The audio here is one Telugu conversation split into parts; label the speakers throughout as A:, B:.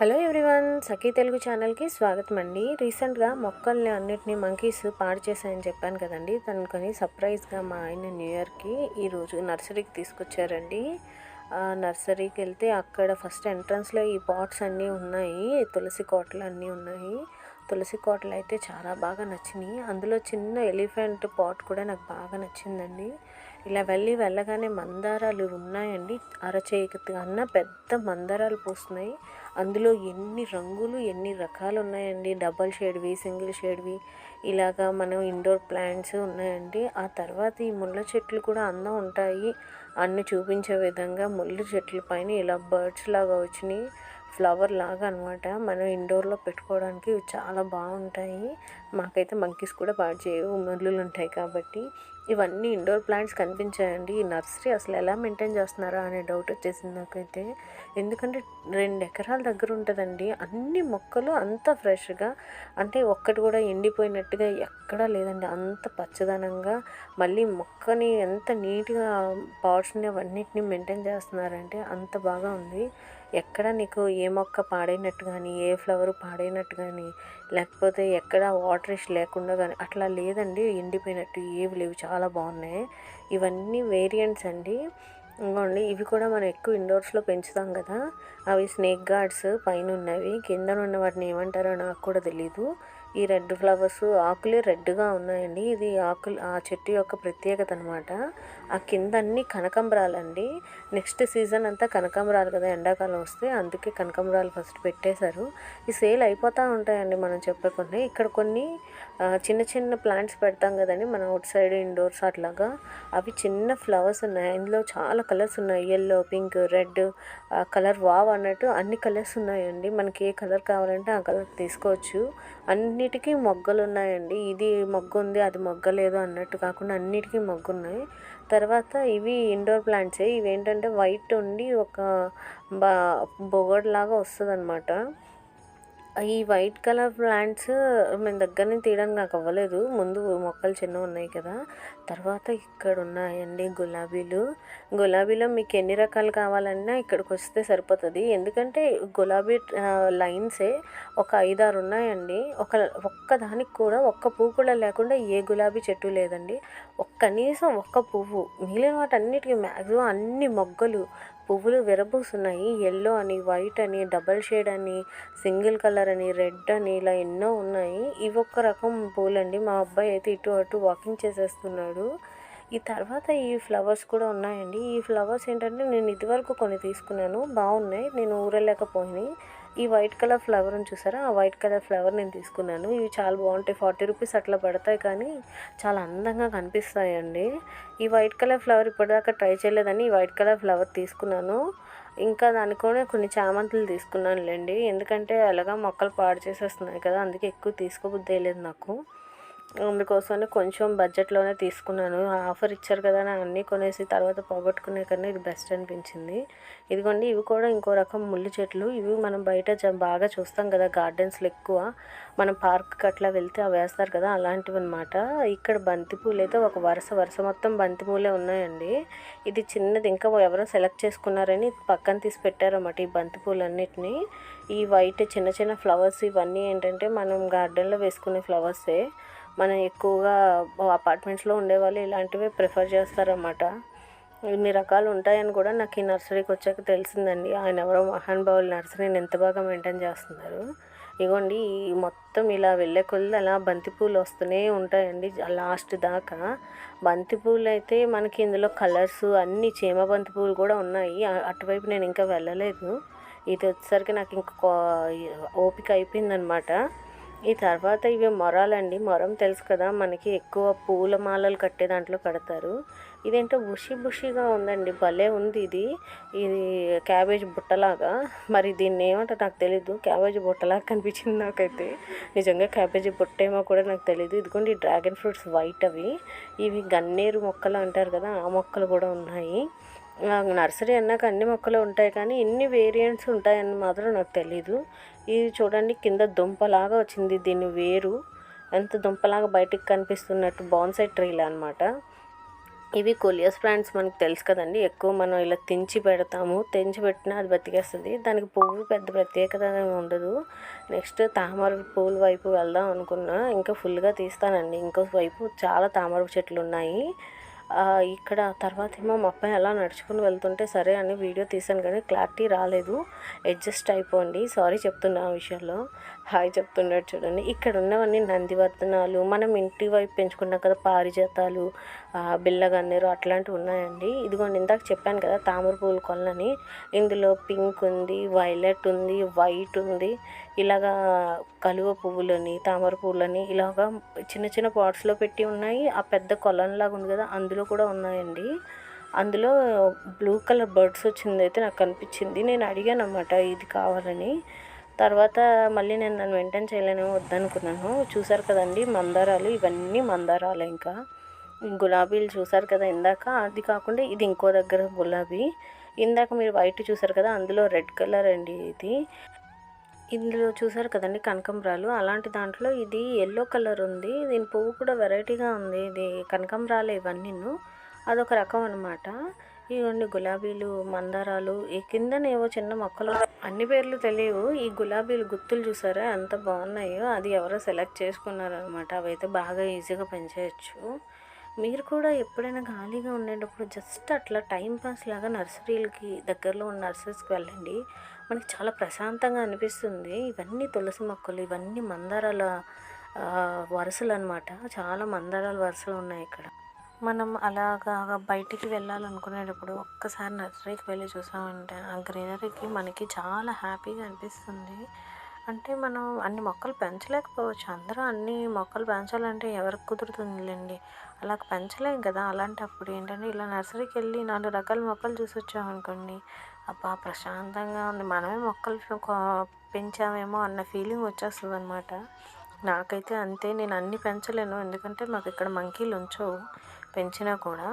A: హలో ఎవ్రీవన్ సఖీ తెలుగు ఛానల్కి స్వాగతం అండి రీసెంట్గా మొక్కల్ని అన్నిటినీ మంకీస్ పాడు చేశాయని చెప్పాను కదండి. దానికని సర్ప్రైజ్గా మా ఆయన న్యూ ఇయర్కి ఈరోజు నర్సరీకి తీసుకొచ్చారండి. నర్సరీకి వెళ్తే అక్కడ ఫస్ట్ ఎంట్రన్స్లో ఈ పాట్స్ అన్నీ ఉన్నాయి. తులసి కోటలు అన్నీ ఉన్నాయి. తులసి కోటలు అయితే చాలా బాగా నచ్చినాయి. అందులో చిన్న ఎలిఫెంట్ పాట్ కూడా నాకు బాగా నచ్చిందండి. ఇలా వెళ్ళి వెళ్ళగానే మందారాలు ఉన్నాయండి. అరచేయికి అన్న పెద్ద మందారాలు పూస్తున్నాయి. అందులో ఎన్ని రంగులు ఎన్ని రకాలు ఉన్నాయండి డబల్ షేడ్వి సింగిల్ షేడ్వి. ఇలాగా మనం ఇండోర్ ప్లాంట్స్ ఉన్నాయండి. ఆ తర్వాత ఈ ముళ్ళ చెట్లు కూడా అందం ఉంటాయి. అన్ని చూపించే విధంగా ముళ్ళ చెట్ల పైన ఇలా బర్డ్స్ లాగా వచ్చినాయి. ఫ్లవర్ లాగా అనమాట మనం ఇండోర్లో పెట్టుకోవడానికి చాలా బాగుంటాయి. మాకైతే మంకీస్ కూడా పాడు చేయవు ముళ్ళులు ఉంటాయి కాబట్టి. ఇవన్నీ ఇండోర్ ప్లాంట్స్ కనిపించాయండి. ఈ నర్సరీ అసలు ఎలా మెయింటైన్ చేస్తున్నారా అనే డౌట్ వచ్చేసింది నాకైతే. ఎందుకంటే రెండు ఎకరాల దగ్గర ఉంటుందండి. అన్ని మొక్కలు అంత ఫ్రెష్గా అంటే ఒక్కటి కూడా ఎండిపోయినట్టుగా ఎక్కడా లేదండి. అంత పచ్చదనంగా మళ్ళీ మొక్కని ఎంత నీట్గా పాట్స్ని అవన్నిటిని మెయింటైన్ చేస్తున్నారంటే అంత బాగా ఉంది. ఎక్కడ నీకు ఏ మొక్క పాడైనట్టు కానీ ఏ ఫ్లవర్ పాడైనట్టు కానీ లేకపోతే ఎక్కడ వాటరిష్ లేకుండా కానీ అట్లా లేదండి. ఎండిపోయినట్టు ఏవి లేవు. చాలా బాగున్నాయి. ఇవన్నీ వేరియంట్స్ అండి. ఇంకోండి ఇవి కూడా మనం ఎక్కువ ఇండోర్స్లో పెంచుతాం కదా. అవి స్నేక్ గార్డ్స్ పైన ఉన్నవి. కింద ఉన్న వాటిని ఏమంటారో నాకు కూడా తెలీదు. ఈ రెడ్ ఫ్లవర్స్ ఆకులే రెడ్గా ఉన్నాయండి. ఇది ఆకులు ఆ చెట్టు యొక్క ప్రత్యేకత అనమాట ఆ కింద అన్ని కనకంబరాలండి. నెక్స్ట్ సీజన్ అంతా కనకంబరాలు కదా ఎండాకాలం వస్తే అందుకే కనకంబరాలు ఫస్ట్ పెట్టేశారు. ఈ సేల్ అయిపోతూ ఉంటాయండి మనం చెప్పకుండా. ఇక్కడ కొన్ని చిన్న చిన్న ప్లాంట్స్ పెడతాం కదండి మనం అవుట్ సైడ్ ఇండోర్స్ అట్లాగా. అవి చిన్న ఫ్లవర్స్ ఉన్నాయి. ఇందులో చాలా కలర్స్ ఉన్నాయి. Yellow pink red colour wow అన్నట్టు అన్ని కలర్స్ ఉన్నాయండి. మనకి ఏ కలర్ కావాలంటే ఆ కలర్ తీసుకోవచ్చు. అన్నిటికీ మొగ్గలు ఉన్నాయండి ఇది మొగ్గ ఉంది అది మొగ్గ లేదు అన్నట్టు కాకుండా అన్నిటికీ మొగ్గు ఉన్నాయి తర్వాత ఇవి ఇండోర్ ప్లాంట్సే ఇవి ఏంటంటే వైట్ ఉండి ఒక బా బొగడ్లాగా వస్తుంది అనమాట ఈ వైట్ కలర్ ప్లాంట్స్ మేము దగ్గర నుంచి తీయడానికి నాకు అవ్వలేదు. ముందు మొక్కలు చిన్నవి ఉన్నాయి కదా. తర్వాత ఇక్కడ ఉన్నాయండి గులాబీలు. గులాబీలో మీకు ఎన్ని రకాలు కావాలన్నా ఇక్కడికి వస్తే సరిపోతుంది. ఎందుకంటే గులాబీ లైన్సే ఒక ఐదారు ఉన్నాయండి. ఒక ఒక్క దానికి కూడా ఒక్క పువ్వు కూడా లేకుండా ఏ గులాబీ చెట్టు లేదండి. ఒక్క కనీసం ఒక్క పువ్వు మిగిలిన వాటన్నిటికీ మ్యాక్సిమం అన్ని మొగ్గలు పువ్వులు విరబూస్తున్నాయి ఎల్లో అని వైట్ అని డబల్ షేడ్ అని సింగిల్ కలర్ అని రెడ్ అని ఇలా ఎన్నో ఉన్నాయి. ఇవి ఒక్క రకం పూలండి. మా అబ్బాయి అయితే ఇటు అటు వాకింగ్ చేసేస్తున్నాడు. ఈ తర్వాత ఈ ఫ్లవర్స్ కూడా ఉన్నాయండి. ఈ ఫ్లవర్స్ ఏంటంటే నేను ఇదివరకు కొన్ని తీసుకున్నాను. బాగున్నాయి. నేను ఊరలేకపోయినాయి ఈ వైట్ కలర్ ఫ్లవర్ని చూసారా? ఆ వైట్ కలర్ ఫ్లవర్ నేను తీసుకున్నాను. ఇవి చాలా బాగుంటాయి. ఫార్టీ రూపీస్ అట్లా పడతాయి కానీ చాలా అందంగా కనిపిస్తాయండి. ఈ వైట్ కలర్ ఫ్లవర్ ఇప్పటిదాకా ట్రై చేయలేదని ఈ వైట్ కలర్ ఫ్లవర్ తీసుకున్నాను. ఇంకా దానికోనే కొన్ని చామంతులు తీసుకున్నానులేండి. ఎందుకంటే అలాగా మొక్కలు పాడు చేసేస్తున్నాయి కదా అందుకే ఎక్కువ తీసుకోబుద్ది లేదు నాకు. అందుకోసమని కొంచెం బడ్జెట్లోనే తీసుకున్నాను. ఆఫర్ ఇచ్చారు కదా అని అన్నీ కొనేసి తర్వాత పోగొట్టుకునే కన్నా ఇది బెస్ట్ అనిపించింది. ఇదిగోండి ఇవి కూడా ఇంకో రకం ముళ్ళు చెట్లు. ఇవి మనం బయట బాగా చూస్తాం కదా గార్డెన్స్లో ఎక్కువ. మనం పార్క్ అట్లా వెళ్తే అవి వేస్తారు కదా అలాంటివి అనమాట ఇక్కడ బంతిపూలు అయితే ఒక వరుస వరుస మొత్తం బంతిపూలే ఉన్నాయండి. ఇది చిన్నది ఇంకా ఎవరో సెలెక్ట్ చేసుకున్నారని పక్కన తీసి పెట్టారన్నమాట ఈ బంతిపూలన్నిటిని. ఈ వైట్ చిన్న చిన్న ఫ్లవర్స్ ఇవన్నీ ఏంటంటే మనం గార్డెన్లో వేసుకునే ఫ్లవర్సే. మనం ఎక్కువగా అపార్ట్మెంట్స్లో ఉండేవాళ్ళు ఇలాంటివి ప్రిఫర్ చేస్తారన్నమాట. ఇన్ని రకాలు ఉంటాయని కూడా నాకు ఈ నర్సరీకి వచ్చాక తెలిసిందండి. ఆయన ఎవరో మహానుభావులు నర్సరీని ఎంత బాగా మెయింటైన్ చేస్తున్నారు. ఇగోండి ఈ మొత్తం ఇలా వెళ్ళే కొద్ది అలా బంతిపూలు వస్తూనే ఉంటాయండి. లాస్ట్ దాకా బంతిపూలు అయితే మనకి ఇందులో కలర్స్ అన్ని చీమ బంతిపూలు కూడా ఉన్నాయి. అటువైపు నేను ఇంకా వెళ్ళలేదు. ఇది వచ్చేసరికి నాకు ఇంకా ఓపిక అయిపోయిందనమాట ఈ తర్వాత ఇవి మొరాలండి. మొరం తెలుసు కదా మనకి ఎక్కువ పూల మాలలు కట్టే దాంట్లో కడతారు. ఇదేంటో బుషి బుషిగా ఉందండి. భలే ఉంది ఇది. ఇది క్యాబేజ్ బుట్టలాగా. మరి దీన్ని ఏమంటో నాకు తెలీదు. క్యాబేజ్ బుట్టలాగా కనిపించింది నాకైతే. నిజంగా క్యాబేజీ బుట్ట ఏమో కూడా నాకు తెలియదు ఇదిగోండి డ్రాగన్ ఫ్రూట్స్ వైట్ అవి. ఇవి గన్నేరు మొక్కలు అంటారు కదా ఆ మొక్కలు కూడా ఉన్నాయి. నర్సరీ అన్నాక అన్ని మొక్కలు ఉంటాయి కానీ ఇన్ని వేరియంట్స్ ఉంటాయని మాత్రం నాకు తెలీదు. ఇది చూడండి కింద దుంపలాగా వచ్చింది. దీని వేరు ఎంత దుంపలాగా బయటికి కనిపిస్తున్నట్టు బాన్సై ట్రీలు అనమాట ఇవి కొలియస్ ప్లాంట్స్ మనకు తెలుసు కదండి. ఎక్కువ మనం ఇలా తెంచి పెడతాము. తెంచి పెట్టినా అది బతికేస్తుంది. దానికి పువ్వు పెద్ద ప్రత్యేకత ఉండదు. నెక్స్ట్ తామర పువ్వుల వైపు వెళ్దాం అనుకున్నా ఇంకా ఫుల్గా తీస్తానండి. ఇంకో వైపు చాలా తామర చెట్లు ఉన్నాయి. ఇక్కడ తర్వాత ఏమో మా అబ్బాయి అలా నడుచుకుని వెళ్తుంటే సరే అని వీడియో తీసాను కానీ క్లారిటీ రాలేదు. అడ్జస్ట్ అయిపోండి. సారీ చెప్తున్నా ఆ విషయంలో. హాయ్ చెప్తున్నాడు చూడండి. ఇక్కడ ఉన్నవన్నీ నందివర్ధనాలు. మనం ఇంటి వైపు పెంచుకున్నాం కదా పారిజాతాలు. బిల్లగన్నేరు అట్లాంటివి ఉన్నాయండి. ఇదిగోండి ఇందాక చెప్పాను కదా తామర పువ్వుల కొలని ఇందులో పింక్ ఉంది వైలెట్ ఉంది వైట్ ఉంది. ఇలాగా కలువ పువ్వులని తామర పువ్వులని ఇలాగా చిన్న చిన్న పాట్స్లో పెట్టి ఉన్నాయి. ఆ పెద్ద కొలంలాగా ఉంది కదా అందులో కూడా ఉన్నాయండి. అందులో బ్లూ కలర్ బర్డ్స్ వచ్చింది అయితే నాకు కనిపించింది. నేను అడిగాను అనమాట ఇది కావాలని. తర్వాత మళ్ళీ నేను నన్ను మెయింటైన్ చేయలేను వద్దనుకున్నాను. చూసారు కదండి మందారాలు ఇవన్నీ మందారాలు ఇంకా. గులాబీలు చూసారు కదా ఇందాక. అది కాకుండా ఇది ఇంకో దగ్గర గులాబీ. ఇందాక మీరు వైట్ చూసారు కదా అందులో రెడ్ కలర్ అండి ఇది. ఇందులో చూసారు కదండి కనకంబరాలు. అలాంటి దాంట్లో ఇది ఎల్లో కలర్ ఉంది. దీని పువ్వు కూడా వెరైటీగా ఉంది. ఇది కనకంబరాలు ఇవన్నీను. అదొక రకం అనమాట ఇవన్నీ గులాబీలు మందారాలు. ఈ కిందనేవో చిన్న మొక్కలు అన్ని పేర్లు తెలియవు. ఈ గులాబీలు గుత్తులు చూసారా? ఎంత బాగున్నాయో. అది ఎవరో సెలెక్ట్ చేసుకున్నారనమాట అవైతే బాగా ఈజీగా పెంచేయచ్చు మీరు కూడా ఎప్పుడైనా ఖాళీగా ఉండేటప్పుడు జస్ట్ అట్లా టైం పాస్ లాగా నర్సరీలకి దగ్గరలో ఉన్న నర్సరీస్కి వెళ్ళండి. మనకి చాలా ప్రశాంతంగా అనిపిస్తుంది. ఇవన్నీ తులసి మొక్కలు ఇవన్నీ మందారాల వరుసలు అనమాట చాలా మందారాల వరుసలు ఉన్నాయి ఇక్కడ. మనం అలాగా బయటికి వెళ్ళాలనుకునేటప్పుడు ఒక్కసారి నర్సరీకి వెళ్ళి చూసామంటే ఆ గ్రీనరీకి మనకి చాలా హ్యాపీగా అనిపిస్తుంది. అంటే మనం అన్ని మొక్కలు పెంచలేకపోవచ్చు. అందరూ అన్ని మొక్కలు పెంచాలంటే ఎవరికి కుదురుతుందిలేండి? అలా పెంచలేం కదా. అలాంటప్పుడు ఏంటంటే ఇలా నర్సరీకి వెళ్ళి నాలుగు రకాల మొక్కలు చూసి వచ్చామనుకోండి అబ్బా! ప్రశాంతంగా ఉంది. మనమే మొక్కలు పెంచామేమో అన్న ఫీలింగ్ వచ్చేస్తుంది అనమాట నాకైతే అంతే. నేను అన్ని పెంచలేను. ఎందుకంటే మాకు ఇక్కడ మంకీలు ఉంచవు పెంచినా కూడా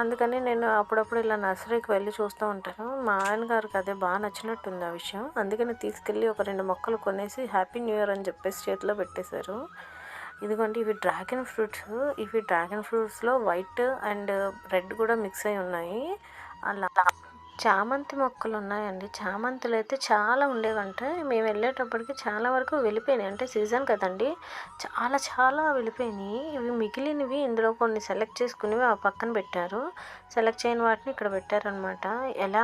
A: అందుకని నేను అప్పుడప్పుడు ఇలా నర్సరీకి వెళ్ళి చూస్తూ ఉంటాను. మా ఆయన గారికి అదే బాగా నచ్చినట్టుంది ఆ విషయం. అందుకని తీసుకెళ్ళి ఒక రెండు మొక్కలు కొనేసి హ్యాపీ న్యూ ఇయర్ అని చెప్పేసి చేతిలో పెట్టేశారు. ఇదిగోండి ఇవి డ్రాగన్ ఫ్రూట్స్. ఇవి డ్రాగన్ ఫ్రూట్స్లో వైట్ అండ్ రెడ్ కూడా మిక్స్ అయి ఉన్నాయి. అలా చామంతి మొక్కలు ఉన్నాయండి. చామంతులు అయితే చాలా ఉండేవంట. మేము వెళ్ళేటప్పటికి చాలా వరకు వెళ్ళిపోయినాయి. అంటే సీజన్ కదండి. చాలా చాలా వెళ్ళిపోయినాయి. ఇవి మిగిలినవి ఇందులో కొన్ని సెలెక్ట్ చేసుకునేవి ఆ పక్కన పెట్టారు. సెలెక్ట్ చేయని వాటిని ఇక్కడ పెట్టారనమాట ఎలా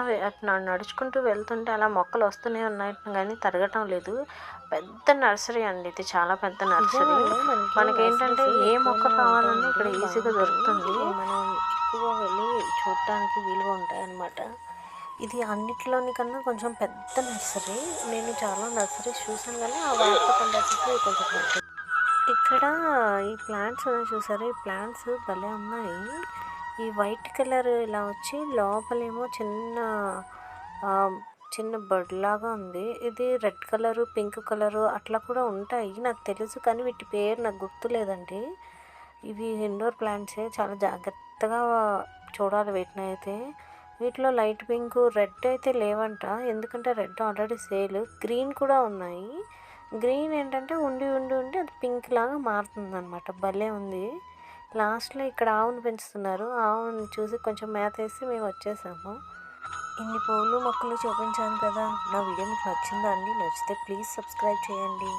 A: నడుచుకుంటూ వెళ్తుంటే అలా మొక్కలు వస్తూనే ఉన్నాయి కానీ తరగటం లేదు. పెద్ద నర్సరీ అండి ఇది. చాలా పెద్ద నర్సరీ. మనకేంటంటే ఏ మొక్క కావాలన్నా ఇక్కడ ఈజీగా దొరుకుతుంది. మనం ఎక్కువ వెళ్ళి చూడటానికి వీలుగా ఉంటాయి అన్నమాట ఇది అన్నిటిలోని కన్నా కొంచెం పెద్ద నర్సరీ. నేను చాలా నర్సరీస్ చూసాను కానీ ఆ వాటితో కంటే కొంచెం ఇక్కడ ఈ ప్లాంట్స్ చూసారు? ఈ ప్లాంట్స్ భలే ఉన్నాయి. ఈ వైట్ కలర్ ఇలా వచ్చి లోపలేమో చిన్న చిన్న బర్డ్ లాగా ఉంది. ఇది రెడ్ కలరు పింక్ కలరు అట్లా కూడా ఉంటాయి. నాకు తెలుసు కానీ వీటి పేరు నాకు గుర్తులేదండి ఇవి ఇండోర్ ప్లాంట్సే. చాలా జాగ్రత్తగా చూడాలి వీటిని అయితే. వీటిలో లైట్ పింక్ రెడ్ అయితే లేవంట. ఎందుకంటే రెడ్ ఆల్రెడీ సేల్. గ్రీన్ కూడా ఉన్నాయి. గ్రీన్ ఏంటంటే ఉండి ఉండి ఉండి అది పింక్ లాగా మారుతుంది అనమాట భలే ఉంది. లాస్ట్లో ఇక్కడ ఆవును పెంచుతున్నారు. ఆవును చూసి కొంచెం మేత వేసి మేము వచ్చేసాము. ఇన్ని పూలు మొక్కలు చూపించాను కదా. నా వీడియో మీకు నచ్చిందా అండి? నచ్చితే ప్లీజ్ సబ్స్క్రైబ్ చేయండి.